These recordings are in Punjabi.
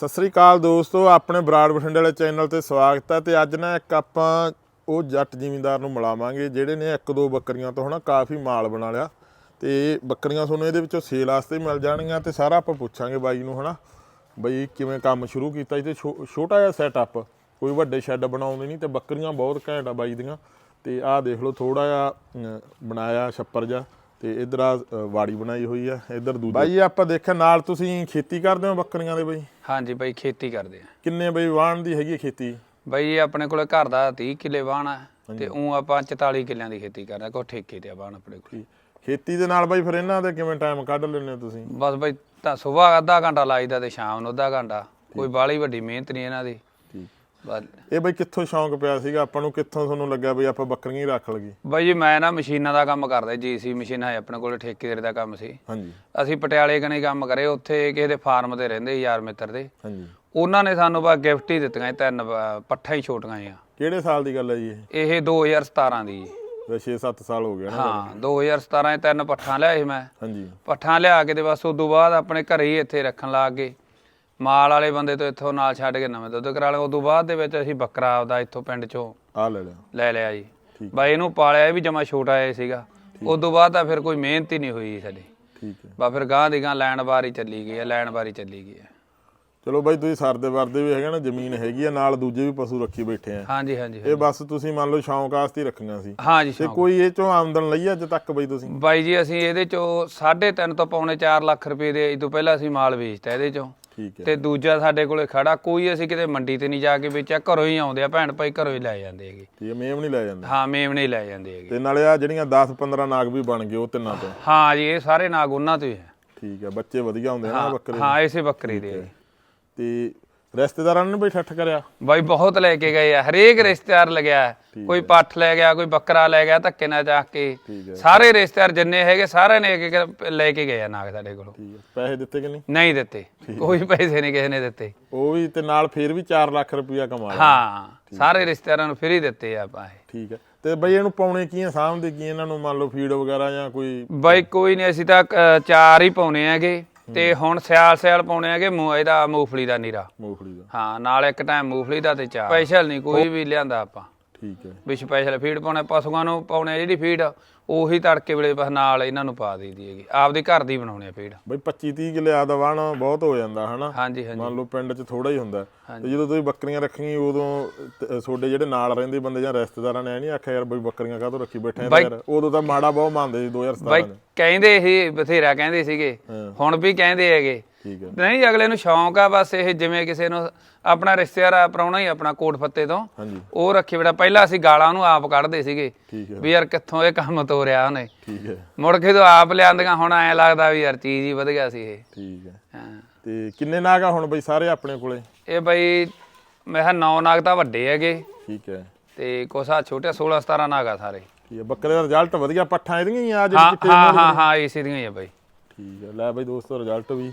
ਸਤਿ ਸ੍ਰੀ ਅਕਾਲ ਦੋਸਤੋ ਆਪਣੇ ਬਰਾੜ ਬਠਿੰਡੇ ਵਾਲੇ ਚੈਨਲ ਤੇ ਸਵਾਗਤ ਹੈ ਤੇ ਅੱਜ ਨਾ ਇੱਕ ਆਪਾਂ ਉਹ ਜੱਟ ਜ਼ਿਮੀਂਦਾਰ ਨੂੰ ਮਿਲਾਵਾਂਗੇ ਜਿਹੜੇ ਨੇ ਇੱਕ ਦੋ ਬੱਕਰੀਆਂ ਤੋਂ ਹਨਾ ਕਾਫੀ ਮਾਲ ਬਣਾ ਲਿਆ ਤੇ ਬੱਕਰੀਆਂ ਤੁਹਾਨੂੰ ਇਹਦੇ ਵਿੱਚੋਂ ਸੇਲ ਵਾਸਤੇ ਮਿਲ ਜਾਣਗੀਆਂ ਤੇ ਸਾਰਾ ਆਪਾਂ ਪੁੱਛਾਂਗੇ ਬਾਈ ਨੂੰ ਹਨਾ ਬਈ ਕਿਵੇਂ ਕੰਮ ਸ਼ੁਰੂ ਕੀਤਾ ਜੀ ਤੇ ਛੋ- ਛੋਟਾ ਜਿਹਾ ਸੈਟਅਪ ਕੋਈ ਵੱਡੇ ਸ਼ੈੱਡ ਬਣਾਉਂਦੇ ਨਹੀਂ ਤੇ ਬੱਕਰੀਆਂ ਬਹੁਤ ਘੈਂਟ ਆ ਬਾਈ ਦੀਆਂ ਤੇ ਆਹ ਦੇਖ ਲਓ ਥੋੜਾ ਜਿਹਾ ਅਮ, ਬਣਾਇਆ ਛੱਪਰ ਜਿਹਾ। ਤੇ ਇਧਰ ਆ ਵਾੜੀ ਬਣਾਈ ਹੋਈ ਆ ਇਧਰ ਦੂਜੀ। ਬਾਈ ਆਪਾਂ ਦੇਖਿਆ ਨਾਲ ਤੁਸੀਂ ਖੇਤੀ ਕਰਦੇ ਹੋ ਬੱਕਰੀਆਂ ਦੇ ਬਈ? ਹਾਂਜੀ ਬਾਈ ਖੇਤੀ ਕਰਦੇ ਆ। ਕਿੰਨੇ ਬਈ ਵਾਹਣ ਦੀ ਹੈਗੀ ਖੇਤੀ? ਬਾਈ ਇਹ ਆਪਣੇ ਕੋਲੇ ਘਰ ਦਾ 30 ਕਿੱਲੇ ਵਾਹਣ ਆ ਤੇ ਉਹ ਆਪਾਂ 44 ਕਿੱਲਿਆਂ ਦੀ ਖੇਤੀ ਕਰਦੇ ਆ ਕੋ ਠੇਕੇ ਤੇ ਆ ਵਾਹਣ ਆਪਣੇ ਕੋਲ। ਖੇਤੀ ਦੇ ਨਾਲ ਬਾਈ ਫਿਰ ਇਹਨਾਂ ਦੇ ਕਿਵੇਂ ਟਾਈਮ ਕੱਢ ਲੈਂਦੇ ਹੋ ਤੁਸੀਂ? ਬਸ ਬਾਈ ਤਾਂ ਸਵੇਰ ਅੱਧਾ ਘੰਟਾ ਲਾਈਦਾ ਤੇ ਸ਼ਾਮ ਨੂੰ ਅੱਧਾ ਘੰਟਾ। ਕੋਈ ਬਾਲੀ ਵੱਡੀ ਮਿਹਨਤ ਨਹੀਂ ਇਹਨਾਂ ਦੀ। ਇਹ ਬਈ ਕਿੱਥੋਂ ਸ਼ੌਂਕ ਪਿਆ ਸੀਗਾ? ਆਪਾਂ ਨੂੰ ਕਿੱਥੋਂ ਤੁਹਾਨੂੰ ਲੱਗਿਆ ਬਈ ਆਪਾਂ ਬੱਕਰੀਆਂ ਹੀ ਰੱਖ ਲਈਏ? ਬਾਈ ਜੀ ਮੈਂ ਨਾ ਮਸ਼ੀਨਾਂ ਦਾ ਕੰਮ ਕਰਦਾ ਜੀਸੀ ਮਸ਼ੀਨਾਂ ਹੈ ਆਪਣੇ ਕੋਲੇ ਠੇਕੇਦਾਰ ਦਾ ਕੰਮ ਸੀ। ਹਾਂਜੀ। ਅਸੀਂ ਪਟਿਆਲੇ ਕਨੇ ਕੰਮ ਕਰੇ ਉੱਥੇ ਕਿਸੇ ਦੇ ਫਾਰਮ ਤੇ ਰਹਿੰਦੇ ਸੀ ਯਾਰ ਮਿੱਤਰ ਦੇ। ਹਾਂਜੀ। ਉਹਨਾਂ ਨੇ ਸਾਨੂੰ ਬਾ ਗਿਫਟ ਹੀ ਦਿੱਤੀਆਂ ਸੀ ਤਿੰਨ ਪੱਠਾ ਹੀ ਛੋਟੀਆਂ ਆ ਕਿਹੜੇ ਸਾਲ ਦੀ ਗੱਲ ਹੈ ਜੀ ਇਹ? ਇਹ 2017 ਦੀ। ਜੀ। ਇਹ 6-7 ਸਾਲ ਹੋ ਗਏ ਨਾ ਹਾਂ 2017 ਚ ਤਿੰਨ ਪੱਠਾਂ ਲਿਆਏ ਸੀ ਮੈਂ। ਹਾਂਜੀ। ਪੱਠਾਂ ਲਿਆ ਕੇ ਤੇ ਬਸ ਉਦੋਂ ਬਾਅਦ ਆਪਣੇ ਘਰੇ ਹੀ ਇੱਥੇ ਰੱਖਣ ਲੱਗ ਗਏ। ਮਾਲ ਵਾਲੇ ਬੰਦੇ ਤੋਂ ਇੱਥੋਂ ਨਾਲ ਛੱਡ ਕੇ ਨਵੇਂ ਦੁੱਧ ਕਰਾ ਲਿਆ ਉਦੋਂ ਬਾਅਦ ਦੇ ਵਿੱਚ ਅਸੀਂ ਬੱਕਰਾ ਆਪਦਾ ਇੱਥੋਂ ਪਿੰਡ ਚੋਂ ਆ ਲੈ ਲਿਆ। ਲੈ ਲਿਆ ਜੀ। ਬਾਈ ਇਹਨੂੰ ਪਾਲਿਆ ਇਹ ਵੀ ਜਮਾ ਛੋਟਾ ਜਿਹਾ ਸੀਗਾ। ਉਦੋਂ ਬਾਅਦ ਤਾਂ ਫਿਰ ਕੋਈ ਮਿਹਨਤ ਹੀ ਨਹੀਂ ਹੋਈ ਜੀ ਸਾਡੀ। ਠੀਕ ਹੈ। ਬਾ ਫਿਰ ਗਾਂ ਦੀ ਗਾਂ ਲੈਣ ਬਾਰੀ ਚੱਲੀ ਗਈ ਹੈ ਲੈਣ ਬਾਰੀ ਚੱਲੀ ਗਈ ਹੈ। ਚਲੋ ਬਾਈ ਤੁਸੀਂ ਸਰਦੇ ਵਰਦੇ ਵੀ ਹੈਗਾ ਨਾ ਜ਼ਮੀਨ ਹੈਗੀ ਆ ਨਾਲ ਦੂਜੇ ਵੀ ਪਸ਼ੂ ਰੱਖੀ ਬੈਠੇ ਆ। ਹਾਂਜੀ ਹਾਂਜੀ ਇਹ ਬਸ ਤੁਸੀਂ ਮੰਨ ਲਓ ਸ਼ੌਂਕ ਵਾਸਤੇ ਹੀ ਰੱਖੀਆਂ ਸੀ। ਹਾਂਜੀ ਤੇ ਸ਼ੌਂਕ। ਕੋਈ ਇਹ ਚੋਂ ਆਮਦਨ ਲਈ ਅੱਜ ਤੱਕ ਬਈ ਤੁਸੀਂ? ਬਾਈ ਜੀ ਅਸੀਂ ਇਹਦੇ ਚੋਂ 3.5 ਤੋਂ ਪੌਣੇ 4 ਲੱਖ ਰੁਪਏ ਦੇ ਇਹ ਤੋਂ ਪਹਿਲਾਂ ਅਸੀਂ ਮਾਲ ਵੇਚਤਾ ਇਹਦੇ ਚੋਂ। ਠੀਕ ਹੈ। ਤੇ ਦੂਜਾ ਸਾਡੇ ਕੋਲੇ ਖੜਾ ਕੋਈ ਅਸੀਂ ਕਿਤੇ ਮੰਡੀ ਤੇ ਨਹੀਂ ਜਾ ਕੇ ਵੇਚਿਆ ਘਰੋਂ ਹੀ ਆਉਂਦੇ ਆ ਭੈਣ ਭਾਈ ਘਰੋਂ ਹੀ ਲੈ ਜਾਂਦੇ ਹੈਗੇ। ਠੀਕ ਹੈ ਮੇਮ ਨਹੀਂ ਲੈ ਜਾਂਦੇ। ਹਾਂ ਮੇਮਣੇ ਹੀ ਲੈ ਜਾਂਦੇ ਹੈਗੇ। ਤੇ ਨਾਲੇ ਆ ਜਿਹੜੀਆਂ 10-15 ਨਾਗ ਵੀ ਬਣ ਗਏ ਉਹ ਤਿੰਨਾਂ ਤੋਂ। ਹਾਂ ਜੀ ਇਹ ਸਾਰੇ ਨਾਗ ਉਹਨਾਂ ਤੋਂ ਹੀ ਹੈ। ਠੀਕ ਹੈ ਬੱਚੇ ਵਧੀਆ ਹੁੰਦੇ ਆ ਨਾ ਬੱਕਰੇ ਹਾਂ ਇਸੇ ਬੱਕਰੀ ਦੇ। ਤੇ ਰਿਸ਼ਤੇਦਾਰਾਂ ਨੇ ਬਈ ਠੱਠ ਕਰਿਆ। ਬਾਈ ਬਹੁਤ ਲੈ ਕੇ ਗਏ ਆ ਹਰੇਕ ਰਿਸ਼ਤੇਦਾਰ ਲਗਿਆ ਹੈ। ਕੋਈ ਪੱਠ ਲੈ ਗਿਆ ਕੋਈ ਬੱਕਰਾ ਲੈ ਗਿਆ ਧੱਕੇ ਨਾਲ ਚੱਕ ਕੇ। ਸਾਰੇ ਰਿਸ਼ਤੇਦਾਰ ਜਿੰਨੇ ਹੈਗੇ ਸਾਰਿਆਂ ਨੇ ਇੱਕ ਇੱਕ ਲੈ ਕੇ ਗਏ ਆ ਨਾਗ ਸਾਡੇ ਕੋਲੋਂ। ਠੀਕ ਹੈ। ਪੈਸੇ ਦਿੱਤੇ ਕਿ ਨਹੀਂ? ਨਹੀਂ ਦਿੱਤੇ। ਕੋਈ ਪੈਸੇ ਨਹੀਂ ਕਿਸੇ ਨੇ ਦਿੱਤੇ। ਉਹ ਵੀ ਤੇ ਨਾਲ ਫੇਰ ਵੀ 4 ਲੱਖ ਰੁਪਇਆ ਕਮਾ ਲਿਆ। ਹਾਂ ਸਾਰੇ ਰਿਸ਼ਤੇਦਾਰਾਂ ਨੂੰ ਫ੍ਰੀ ਦਿੱਤੇ ਆ ਆਪਾਂ ਇਹ। ਠੀਕ ਹੈ। ਤੇ ਬਈ ਇਹਨੂੰ ਪਾਉਣੇ ਕੀ ਆ ਸਾਹਮਣੇ ਕੀ ਇਹਨਾਂ ਨੂੰ? ਮੰਨ ਲਓ ਫੀਡ ਵਗੈਰਾ ਜਾਂ ਕੋਈ ਬਾਈ ਕੋਈ ਨਹੀਂ ਅਸੀਂ ਤਾਂ ਅ, ਚਾਰ ਹੀ ਪਾਉਣੇ ਹੈਗੇ। ਤੇ ਹੁਣ ਸਿਆਲ ਸਿਆਲ ਪਾਉਣੇ ਹੈਗੇ ਮੂੰ ਇਹਦਾ ਮੂੰਗਫਲੀ ਦਾ ਨੀਰਾ। ਮੂੰਗਫਲੀ ਦਾ। ਹਾਂ ਨਾਲ ਇੱਕ ਟਾਈਮ ਮੂੰਗਫਲੀ ਦਾ ਤੇ ਚਾਰ ਸਪੈਸ਼ਲ ਨਹੀਂ ਕੋਈ ਵੀ ਲਿਆਂਦਾ ਆਪਾਂ। ਠੀਕ ਹੈ। ਵੀ ਸਪੈਸ਼ਲ ਫੀਡ ਪਾਉਣੇ ਪਸ਼ੂਆਂ ਨੂੰ ਪਾਉਣੇ ਜਿਹੜੀ ਫੀਡ ਉਹੀ ਤੜਕੇ ਵੇਲੇ ਬਸ ਨਾਲ ਇਹਨਾਂ ਨੂੰ ਪਾ ਦਈਦੀ ਹੈਗੀ। ਆਪਦੀ ਘਰ ਦੀ ਬਣਾਉਣੀ ਆ ਫੀਡ ਬਈ 25 30 ਕਿੱਲੇ ਆਦਾ ਵਾਣ ਬਹੁਤ ਹੋ ਜਾਂਦਾ ਹਨਾ? ਹਾਂਜੀ ਹਾਂਜੀ। ਮੰਨ ਲਓ ਪਿੰਡ 'ਚ ਥੋੜਾ ਹੀ ਹੁੰਦਾ। ਤੇ ਜਦੋਂ ਤੁਸੀਂ ਬੱਕਰੀਆਂ ਰੱਖੀਆਂ ਉਦੋਂ ਤੁਹਾਡੇ ਜਿਹੜੇ ਨਾਲ ਰਹਿੰਦੇ ਬੰਦੇ ਜਾਂ ਰਿਸ਼ਤੇਦਾਰਾਂ ਨੇ ਨਹੀਂ ਆਖਿਆ ਯਾਰ ਬਈ ਬੱਕਰੀਆਂ ਕਾਹਤੋਂ ਰੱਖੀ ਬੈਠੇ ਆ ਯਾਰ? ਉਦੋਂ ਤਾਂ ਮਾੜਾ ਬਹੁਤ ਮੰਨਦੇ ਸੀ 2017 ਬਾਈ ਦੇ ਕਹਿੰਦੇ ਇਹ ਬਥੇਰਾ ਕਹਿੰਦੇ ਸੀਗੇ। ਹੁਣ ਵੀ ਕਹਿੰਦੇ ਹੈਗੇ। ਠੀਕ ਹੈ। ਨਹੀਂ ਅਗਲੇ ਨੂੰ ਸ਼ੌਂਕ ਆ ਬਸ ਇਹ ਜਿਵੇਂ ਕਿਸੇ ਨੂੰ ਆਪਣਾ ਰਿਸ਼ਤੇਦਾਰ ਆ ਪ੍ਰਾਹੁਣਾ ਹੀ ਆਪਣਾ ਕੋਟ ਫੱਤੇ ਤੋਂ। ਹਾਂਜੀ। ਉਹ ਰੱਖੇ ਬੇਟਾ ਪਹਿਲਾਂ ਅਸੀਂ ਗਾਲਾਂ ਉਹਨੂੰ ਆਪ ਕੱਢਦੇ ਸੀਗੇ ਠੀਕ ਹੈ। ਵੀ ਯਾਰ ਕਿੱਥੋਂ ਇਹ ਕੰਮ ਤੋਰਿਆ ਉਹਨੇ। ਠੀਕ ਹੈ। ਮੁੜ ਕੇ ਤੋਂ ਆਪ ਲਿਆਂਦੀਆਂ ਹੁਣ ਐ ਲੱਗਦਾ ਵੀ ਯਾਰ ਚੀਜ਼ ਹੀ ਵਧ ਗਿਆ ਸੀ ਇਹ। ਠੀਕ ਹੈ। ਹਾਂ। ਤੇ ਕਿੰਨੇ ਨਾਗ ਆ ਹੁਣ ਬਈ ਸਾਰੇ ਆਪਣੇ ਕੋਲੇ? ਇਹ ਬਈ ਮੈਂ ਕਿਹਾ ਨੌ ਨਾਗ ਤਾਂ ਵੱਡੇ ਹੈਗੇ। ਠੀਕ ਹੈ। ਤੇ ਕੋਸਾ ਛੋਟੇ 16 17 ਨਾਗ ਆ ਸਾਰੇ। ਠੀਕ ਹੈ। ਬੱਕਰੇ ਦਾ ਰਿਜ਼ਲਟ ਵਧੀਆ ਪੱਠਾਂ ਇਹਦੀਆਂ ਹੀ ਆ ਜਿਹੜੀ ਹਾਂ ਹਾਂ ਹਾਂ ਇਸੇ ਦੀਆਂ ਹੀ ਆ ਬਈ। ਠੀਕ ਹੈ। ਲੈ ਬਈ ਦੋਸਤੋ ਰਿਜ਼ਲਟ ਵੀ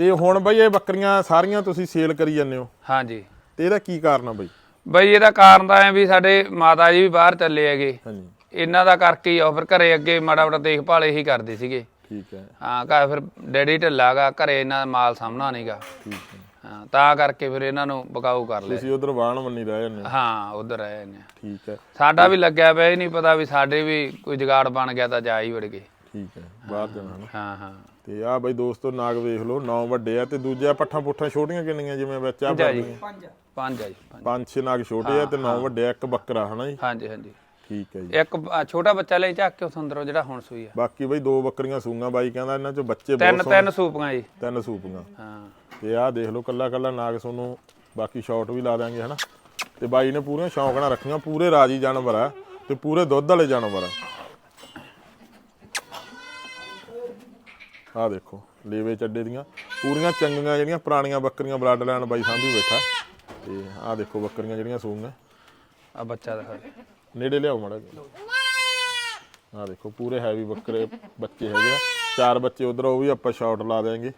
ਤੇ ਹੁਣ ਬਈ ਇਹ ਬੱਕਰੀਆਂ ਸਾਰੀਆਂ ਤੁਸੀਂ ਸੇਲ ਕਰੀ ਜਾਂਦੇ ਹੋ। ਹਾਂਜੀ। ਤੇ ਇਹਦਾ ਕੀ ਕਾਰਨ ਆ ਬਈ? ਬਈ ਇਹਦਾ ਕਾਰਨ ਤਾਂ ਐ ਵੀ ਸਾਡੇ ਮਾਤਾ ਜੀ ਵੀ ਬਾਹਰ ਚੱਲੇ ਹੈਗੇ। ਹਾਂਜੀ। ਇਹਨਾਂ ਦਾ ਕਰਕੇ ਹੀ ਆ ਫਿਰ ਘਰੇ ਅੱਗੇ ਮਾੜਾ ਮਾੜਾ ਦੇਖਭਾਲ ਇਹੀ ਕਰਦੇ ਸੀਗੇ। ਠੀਕ ਹੈ। ਹਾਂ ਘਰ ਫਿਰ ਡੈਡੀ ਢਿੱਲਾ ਗਾ ਘਰੇ ਇਹਨਾਂ ਦਾ ਮਾਲ ਸਾਹਮਣਾ ਨਹੀਂਗਾ ਠੀਕ ਹੈ। ਹਾਂ ਤਾਂ ਕਰਕੇ ਫਿਰ ਇਹਨਾਂ ਨੂੰ ਬਕਾਊ ਕਰ ਲਿਆ। ਤੁਸੀਂ ਉਧਰ ਵਾਣ ਮੰਨੀ ਰਹੇ ਜਾਂਦੇ ਹੋ। ਉਧਰ ਆਏ ਨੇ ਠੀਕ ਹੈ। ਸਾਡਾ ਵੀ ਲੱਗਿਆ ਪਿਆ ਇਹ ਨਹੀਂ ਪਤਾ ਵੀ ਸਾਡੇ ਵੀ ਕੋਈ ਜੁਗਾੜ ਬਣ ਗਿਆ ਤਾਂ ਜਾ ਹੀ ਵੜ ਗਏ। ਠੀਕ ਹੈ ਬਾਹਰ ਜਾਣਾ ਹਾਂ ਹਾਂ। ਤੇ ਆ ਬਈ ਦੋਸਤੋ ਨਾਗ ਵੇਖ ਲਓ ਨੌ ਵੱਡੇ ਆ ਤੇ ਦੂਜੇ ਪੱਠਾਂ ਪੁੱਠਾਂ ਛੋਟੀਆਂ ਕਿੰਨੀਆਂ ਜਿਵੇਂ ਵਿੱਚ ਆ ਜੀ। ਪੰਜ ਪੰਜ ਆ ਜੀ ਪੰਜ। ਛੇ ਨਾਗ ਛੋਟੇ ਆ ਤੇ ਨੌ ਵੱਡੇ ਆ ਇੱਕ ਬੱਕਰਾ ਹਨਾ ਜੀ? ਹਾਂਜੀ ਹਾਂਜੀ। ਠੀਕ ਹੈ ਜੀ। ਇੱਕ ਛੋਟਾ ਬੱਚਾ ਲੈ ਚੱਕ ਕੇ ਉਸ ਅੰਦਰੋਂ ਜਿਹੜਾ ਹੁਣ ਸੂਈ ਆ। ਬਾਕੀ ਬਈ ਦੋ ਬੱਕਰੀਆਂ ਸੂਈਆਂ ਬਾਈ ਕਹਿੰਦਾ ਇਹਨਾਂ ਚੋਂ ਬੱਚੇ ਬਹੁਤ ਤਿੰਨ ਤਿੰਨ ਸੂਪੀਆਂ ਜੀ। ਤਿੰਨ ਸੂਪੀਆਂ। ਹਾਂ। ਤੇ ਆਹ ਦੇਖ ਲਓ ਕੱਲਾ ਕੱਲਾ ਨਾਗ ਤੁਹਾਨੂੰ ਬਾਕੀ ਸ਼ਾਟ ਵੀ ਲਾ ਦਾਂਗੇ ਹਨਾ? ਤੇ ਬਾਈ ਨੇ ਪੂਰੀਆਂ ਸ਼ੌਂਕ ਨਾਲ ਰੱਖੀਆਂ ਪੂਰੇ ਰਾਜੀ ਜਾਨਵਰ ਆ ਤੇ ਪੂਰੇ ਦੁੱਧ ਵਾਲੇ ਜਾਨਵਰ ਆ। ਆਹ ਦੇਖੋ ਲੇਵੇ ਚੱਡੇ ਦੀਆਂ। ਪੂਰੀਆਂ ਚੰਗੀਆਂ ਜਿਹੜੀਆਂ ਪੁਰਾਣੀਆਂ ਬੱਕਰੀਆਂ ਬਲੱਡ ਲਾਈਨ ਬਾਈ ਸਾਂਭੀ ਬੈਠਾ। ਤੇ ਆਹ ਦੇਖੋ ਬੱਕਰੀਆਂ ਜਿਹੜੀਆਂ ਸੂਈਆਂ ਆ ਬੱਚਾ ਦਿਖਾ। ਨੇੜੇ ਲਿਆਓ ਮਾੜਾ ਆਹ ਦੇਖੋ ਪੂਰੇ ਹੈਵੀ ਬੱਕਰੇ ਬੱਚੇ ਹੈਗੇ ਆ। ਚਾਰ ਬੱਚੇ ਉਧਰ ਉਹ ਵੀ ਆਪਾਂ ਸ਼ਾਟ ਲਾ ਦੇਾਂਗੇ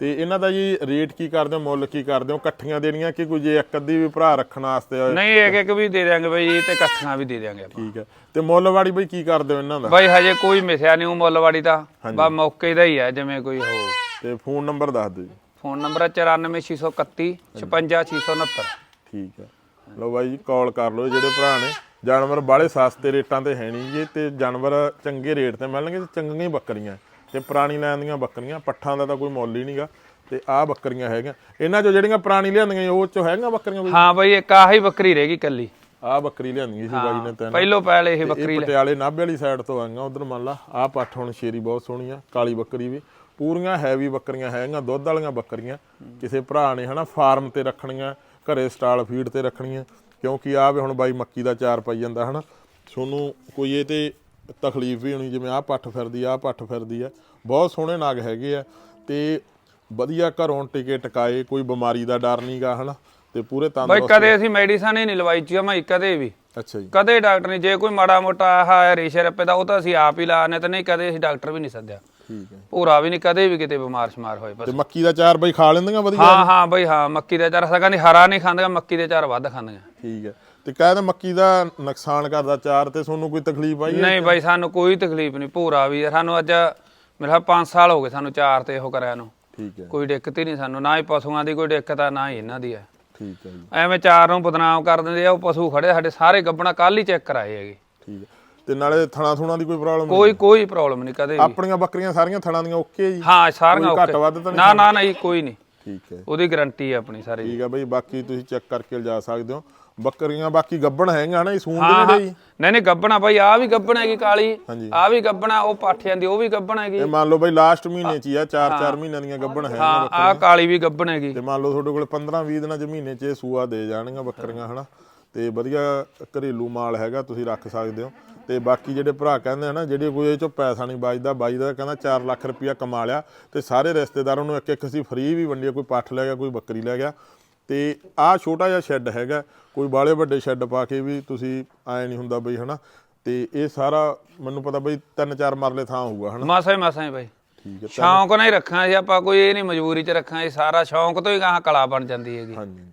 ਤੇ ਇਹਨਾਂ ਦਾ ਜੀ ਰੇਟ ਕੀ ਕਰਦੇ ਹੋ ਮੁੱਲ ਕੀ ਕਰਦੇ ਹੋ? ਇਕੱਠੀਆਂ ਦੇਣੀਆਂ ਕਿ ਕੋਈ ਜੇ ਇੱਕ ਅੱਧੀ ਵੀ ਭਰਾ ਰੱਖਣ ਵਾਸਤੇ ਹੋਏ ਨਹੀਂ ਇੱਕ ਇੱਕ ਵੀ ਦੇ ਦਿਆਂਗੇ ਬਈ ਤੇ ਇਕੱਠੀਆਂ ਵੀ ਦੇ ਦਿਆਂਗੇ ਆਪਾਂ। ਠੀਕ ਹੈ। ਤੇ ਮੁੱਲ ਵਾੜੀ ਬਈ ਕੀ ਕਰਦੇ ਹੋ ਇਹਨਾਂ ਦਾ? ਬਈ ਹਜੇ ਕੋਈ ਮਿਸਿਆ ਨਹੀਂ ਉਹ ਮੁੱਲਵਾੜੀ ਤਾਂ ਬਾ ਮੌਕੇ ਦਾ ਹੀ ਆ ਜਿਵੇਂ ਕੋਈ ਹੋ। ਤੇ ਫੋਨ ਨੰਬਰ ਦੱਸ ਦਿਓ ਜੀ। ਫੋਨ ਨੰਬਰ ਹੈ 94631 56669 ਠੀਕ ਹੈ। ਲਓ ਬਾਈ ਜੀ ਕਾਲ ਕਰ ਲਓ ਜਿਹੜੇ ਭਰਾ ਨੇ। ਜਾਨਵਰ ਬਾਲੇ ਸਸਤੇ ਰੇਟਾਂ ਤੇ ਹੈ ਨਹੀਂ ਜੀ ਤੇ ਜਾਨਵਰ ਚੰਗੇ ਰੇਟ ਤੇ ਮਿਲਣਗੇ ਤੇ ਚੰਗੀਆਂ ਹੀ ਬੱਕਰੀਆਂ। ਤੇ ਪੁਰਾਣੀ ਲੈਣ ਦੀਆਂ ਬੱਕਰੀਆਂ ਪੱਠਾਂ ਦਾ ਤਾਂ ਕੋਈ ਮੁੱਲ ਹੀ ਨਹੀਂਗਾ ਤੇ ਆਹ ਬੱਕਰੀਆਂ ਹੈਗੀਆਂ। ਇਹਨਾਂ ਚੋਂ ਜਿਹੜੀਆਂ ਪੁਰਾਣੀ ਲਿਆਂਦੀਆਂ ਉਹ ਚੋਂ ਹੈਗੀਆਂ ਬੱਕਰੀਆਂ ਕੋਈ? ਹਾਂ ਬਈ ਇੱਕ ਆਹੀ ਬੱਕਰੀ ਰਹਿ ਗਈ ਕੱਲੀ ਆਹ ਬੱਕਰੀ ਲਿਆਂਦੀ ਸੀ ਬਾਈ ਨੇ ਤਿੰਨ। ਪਹਿਲੋਂ ਪਹਿਲ ਇਹ ਇਹ ਬੱਕਰੀ ਪਟਿਆਲੇ ਨਾਭੇ ਵਾਲੀ ਸਾਈਡ ਤੋਂ ਆਈਆਂ ਉਧਰ ਮੰਨ ਲਾ ਆਹ ਪੱਠ ਹੁਣ ਸ਼ੇਰੀ ਬਹੁਤ ਸੋਹਣੀ ਆ ਕਾਲੀ ਬੱਕਰੀ ਵੀ। ਪੂਰੀਆਂ ਹੈਵੀ ਬੱਕਰੀਆਂ ਹੈਗੀਆਂ ਦੁੱਧ ਵਾਲੀਆਂ ਬੱਕਰੀਆਂ। ਕਿਸੇ ਭਰਾ ਨੇ ਹਨਾ ਫਾਰਮ ਤੇ ਰੱਖਣੀਆਂ ਘਰੇ ਸਟਾਲ ਫੀਡ ਤੇ ਰੱਖਣੀਆਂ ਕਿਉਂਕਿ ਆਹ ਵੀ ਹੁਣ ਬਾਈ ਮੱਕੀ ਦਾ ਚਾਰ ਪਾਈ ਜਾਂਦਾ ਹਨਾ। ਤੁਹਾਨੂੰ ਕੋਈ ਇਹ ਤੇ ਤਕਲੀਫ ਵੀ ਹੋਣੀ ਜਿਵੇਂ ਆਹ ਪੱਠ ਫਿਰਦੀ ਆ ਆਹ ਪੱਠ ਫਿਰਦੀ ਆ। ਬਹੁਤ ਸੋਹਣੇ ਨਾਗ ਹੈਗੇ ਆ ਤੇ ਵਧੀਆ ਘਰੋਂ ਟਿਕੇ ਟਕਾਏ ਕੋਈ ਬਿਮਾਰੀ ਦਾ ਡਰ ਨਹੀਂਗਾ ਹਨਾ? ਤੇ ਪੂਰੇ ਬਈ ਤੰਦਰੁਸਤ ਕਦੇ ਅਸੀਂ ਮੈਡੀਸਨ ਹੀ ਨਹੀਂ ਲਵਾਈ ਜਮਾਈ ਕਦੇ ਵੀ। ਅੱਛਾ ਜੀ। ਕਦੇ ਡਾਕਟਰ ਨੇ ਜੇ ਕੋਈ ਮਾੜਾ ਮੋਟਾ ਆਹ ਰੇਸ਼ੇ ਰੱਪੇ ਦਾ ਉਹ ਤਾਂ ਅਸੀਂ ਆਪ ਹੀ ਲਾਣੇ ਤੇ ਨਹੀਂ ਕਦੇ ਅਸੀਂ ਡਾਕਟਰ ਵੀ ਨਹੀਂ ਸੱਦਿਆ। ਠੀਕ ਹੈ। ਪੂਰਾ ਵੀ ਨਹੀਂ ਕਦੇ ਵੀ ਕਿਤੇ ਬਿਮਾਰ ਸ਼ਮਾਰ ਹੋਏ ਬਸ। ਤੇ ਮੱਕੀ ਦਾ ਚਾਰ ਬਈ ਖਾ ਲੈਂਦੀਆਂ ਵਧੀਆ ਹਾਂ ਹਾਂ ਬਈ ਹਾਂ ਮੱਕੀ ਦਾ ਚਾਰ ਸਗਾ ਨਹੀਂ ਹਰਾ ਨਹੀਂ ਖਾਂਦੀਆਂ ਮੱਕੀ ਦੇ ਚਾਰ ਵੱਧ ਖਾਂਦੀਆਂ ਠੀਕ ਹੈ। ਤੇ ਕਹਿੰਦੇ ਮੱਕੀ ਦਾ ਨੁਕਸਾਨ ਕਰਦਾ ਚਾਰ ਤੇ ਤੁਹਾਨੂੰ ਕੋਈ ਤਕਲੀਫ ਆਈ ਹੈ? ਨਹੀਂ ਬਾਈ ਸਾਨੂੰ ਕੋਈ ਤਕਲੀਫ ਨਹੀਂ ਪੂਰਾ ਵੀ। ਸਾਨੂੰ ਅੱਜ ਮੇਰਾ 5 ਸਾਲ ਹੋ ਗਏ ਸਾਨੂੰ ਚਾਰ ਤੇ ਇਹੋ ਕਰਿਆ ਨੂੰ। ਠੀਕ ਹੈ। ਕੋਈ ਦਿੱਕਤ ਹੀ ਨਹੀਂ ਸਾਨੂੰ ਨਾ ਹੀ ਪਸ਼ੂਆਂ ਦੀ ਕੋਈ ਦਿੱਕਤ ਆ ਨਾ ਹੀ ਇਹਨਾਂ ਦੀ ਹੈ ਠੀਕ ਹੈ ਜੀ। ਐਵੇਂ ਚਾਰ ਨੂੰ ਬਦਨਾਮ ਕਰ ਦਿੰਦੇ ਆ ਉਹ ਪਸ਼ੂ ਖੜੇ ਸਾਡੇ ਸਾਰੇ ਗੱਬਣਾ ਕੱਲ ਹੀ ਚੈੱਕ ਕਰਾਏ ਹੈਗੇ। ਠੀਕ ਹੈ। ਤੇ ਨਾਲੇ ਥਣਾ ਥੁਣਾ ਦੀ ਕੋਈ ਪ੍ਰੋਬਲਮ ਕੋਈ ਕੋਈ ਪ੍ਰੋਬਲਮ ਨਹੀਂ ਕਦੇ ਵੀ। ਆਪਣੀਆਂ ਬੱਕਰੀਆਂ ਸਾਰੀਆਂ ਥਣਾਂ ਦੀਆਂ ਓਕੇ ਜੀ? ਹਾਂ ਸਾਰੀਆਂ ਕੋਈ ਘੱਟ ਵੱਧ ਤਾਂ ਨਹੀਂ ਨਾ ਨਾ ਨਹੀਂ ਕੋਈ ਨਹੀਂ। ਠੀਕ ਹੈ। ਉਹਦੀ ਗਾਰੰਟੀ ਹੈ ਆਪਣੀ ਸਾਰੀ। ਠੀਕ ਹੈ ਬਈ ਬਾਕੀ ਤੁਸੀਂ ਚੈੱਕ ਕਰਕੇ ਲਿਜਾ ਸਕਦੇ ਹੋ। ਬੱਕਰੀਆਂ ਬਾਕੀ ਗੱਬਣ ਹੈਗੀਆਂ ਨਾ ਇਹ ਸੂਣ ਦੇ ਹਾਂ। ਹਾਂ। ਨਹੀਂ ਨਹੀਂ ਗੱਬਣਾ ਬਾਈ ਆ ਵੀ ਗੱਬਣ ਹੈਗੀ ਕਾਲੀ। ਹਾਂਜੀ। ਆ ਵੀ ਗੱਬਣਾ ਉਹ ਪਾਠਿਆਂ ਦੀ ਉਹ ਵੀ ਗੱਬਣ ਹੈਗੀ। ਇਹ ਮੰਨ ਲਓ ਬਈ ਲਾਸਟ ਮਹੀਨੇ ਚ ਹੀ ਆ 4-4 ਮਹੀਨਿਆਂ ਦੀਆਂ ਗੱਬਣ ਹੈਗੀਆਂ ਹਾਂ ਆ ਕਾਲੀ ਵੀ ਗੱਬਣ ਹੈਗੀ। ਤੇ ਮੰਨ ਲਓ ਤੁਹਾਡੇ ਕੋਲ 15-20 ਦਿਨਾਂ ਚ ਮਹੀਨੇ ਚ ਇਹ ਸੂਆ ਦੇ ਜਾਣਗੀਆਂ ਬੱਕਰੀਆਂ ਹਨਾ? ਤੇ ਵਧੀਆ ਘਰੇਲੂ ਮਾਲ ਹੈਗਾ ਤੁਸੀਂ ਰੱਖ ਸਕਦੇ ਹੋ। ਤੇ ਬਾਕੀ ਜਿਹੜੇ ਭਰਾ ਕਹਿੰਦੇ ਹਨਾ ਜਿਹੜੇ ਕੋਈ ਇਹ ਚੋਂ ਪੈਸਾ ਨਹੀਂ ਬਚਦਾ ਬਾਈਦਾ ਕਹਿੰਦਾ 4 ਲੱਖ ਰੁਪਇਆ ਕਮਾ ਲਿਆ। ਤੇ ਸਾਰੇ ਰਿਸ਼ਤੇਦਾਰਾਂ ਨੂੰ ਇੱਕ ਇੱਕ ਅਸੀਂ ਫ੍ਰੀ ਵੀ ਵੰਡੀ ਕੋਈ ਪੱਠ ਲੈ ਗਿਆ ਕੋਈ ਬੱਕਰੀ ਲੈ ਗਿਆ। ਤੇ ਆਹ ਛੋਟਾ ਜਿਹਾ ਸ਼ੈੱਡ ਹੈਗਾ ਕੋਈ ਬਾਲੇ ਵੱਡੇ ਸ਼ੈੱਡ ਪਾ ਕੇ ਵੀ ਤੁਸੀਂ ਐ ਨਹੀਂ ਹੁੰਦਾ ਬਈ ਹਨਾ? ਤੇ ਇਹ ਸਾਰਾ ਮੈਨੂੰ ਪਤਾ ਬਈ ਤਿੰਨ ਚਾਰ ਮਰਲੇ ਥਾਂ ਹੋਊਗਾ ਹਨਾ? ਮਾਸਾ ਹੀ ਮਾਸਾ ਹੀ ਬਾਈ। ਠੀਕ ਹੈ ਸ਼ੌਂਕ ਨਾਲ ਹੀ ਰੱਖਾਂ ਜੀ ਆਪਾਂ ਕੋਈ ਇਹ ਨਹੀਂ ਮਜਬੂਰੀ 'ਚ ਰੱਖਾਂ ਇਹ ਸਾਰਾ ਸ਼ੌਂਕ ਤੋਂ ਹੀ ਗਾਹਾਂ ਕਲਾ ਬਣ ਜਾਂਦੀ ਹੈਗੀ। ਹਾਂਜੀ।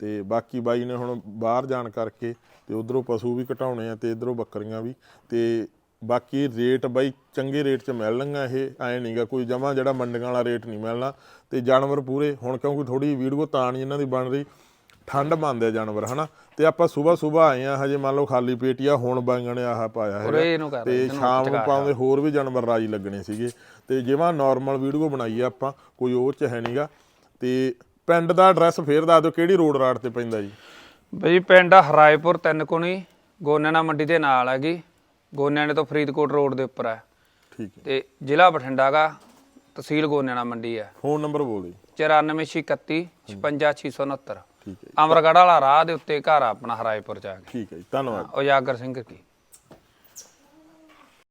ਤੇ ਬਾਕੀ ਬਾਈ ਨੇ ਹੁਣ ਬਾਹਰ ਜਾਣ ਕਰਕੇ ਤੇ ਉਧਰੋਂ ਪਸ਼ੂ ਵੀ ਘਟਾਉਣੇ ਆ ਤੇ ਇਧਰੋਂ ਬੱਕਰੀਆਂ ਵੀ ਤੇ ਬਾਕੀ ਰੇਟ ਬਾਈ ਚੰਗੇ ਰੇਟ 'ਚ ਮਿਲਣਗਾ ਇਹ ਐ ਨਹੀਂਗਾ ਕੋਈ ਜਮਾ ਜਿਹੜਾ ਮੰਡੀਆਂ ਵਾਲਾ ਰੇਟ ਨਹੀਂ ਮਿਲਣਾ। ਤੇ ਜਾਨਵਰ ਪੂਰੇ ਹੁਣ ਕਿਉਂਕਿ ਥੋੜੀ ਵੀਡੀਓ ਤਾਂ ਨਹੀਂ ਇਹਨਾਂ ਦੀ ਬਣ ਰਹੀ ਠੰਡ ਮੰਨਦੇ ਜਾਨਵਰ ਹਨਾ? ਤੇ ਆਪਾਂ ਸਵੇਰ ਸਵੇਰ ਆਏ ਆ ਹਜੇ ਮੰਨ ਲਓ ਖਾਲੀ ਪੇਟੀ ਆ ਹੁਣ ਨੇ ਆਹ ਪਾਇਆ ਕਰ ਤੇ ਸ਼ਾਮ ਨੂੰ ਪਾਉਂਦੇ ਹੋਰ ਵੀ ਜਾਨਵਰ ਰਾਜੀ ਲੱਗਣੇ ਸੀਗੇ। ਤੇ ਜਿਵੇਂ ਨਾਰਮਲ ਵੀਡੀਓ ਬਣਾਈ ਆ ਆਪਾਂ ਕੋਈ ਉਹ ਚ ਹੈ ਨਹੀਂਗਾ ਤੇ ਪਿੰਡ ਦਾ ਐਡਰੈਸ ਫੇਰ ਦੱਸ ਦਿਓ ਕਿਹੜੀ ਰੋਡ ਰਾਡ ਤੇ ਪੈਂਦਾ ਜੀ? ਬਈ ਪਿੰਡ ਆ ਹਰਾਇਪੁਰ ਤਿੰਨ ਕੁਣੀ ਗੋਨਿਆਣਾ ਮੰਡੀ ਦੇ ਨਾਲ ਹੈਗੀ ਗੋਨਿਆਣੇ ਤੋਂ ਫਰੀਦਕੋਟ ਰੋਡ ਦੇ ਉੱਪਰ ਹੈ। ਠੀਕ ਹੈ। ਤੇ ਜ਼ਿਲ੍ਹਾ ਬਠਿੰਡਾ ਗਾ ਤਹਿਸੀਲ ਗੋਨਿਆਣਾ ਮੰਡੀ ਹੈ। ਫੋਨ ਨੰਬਰ ਬੋਲ ਦਿਓ 9431 55669 ਠੀਕ ਹੈ ਜੀ, ਅਮਰਗੜ੍ਹ ਵਾਲਾ ਰਾਹ ਦੇ ਉੱਤੇ ਘਰ ਆ ਆਪਣਾ ਹਰਾਇਪੁਰ ਜਾ ਕੇ। ਠੀਕ ਹੈ ਜੀ ਧੰਨਵਾਦ। ਉਜਾਗਰ ਸਿੰਘ ਕੀ।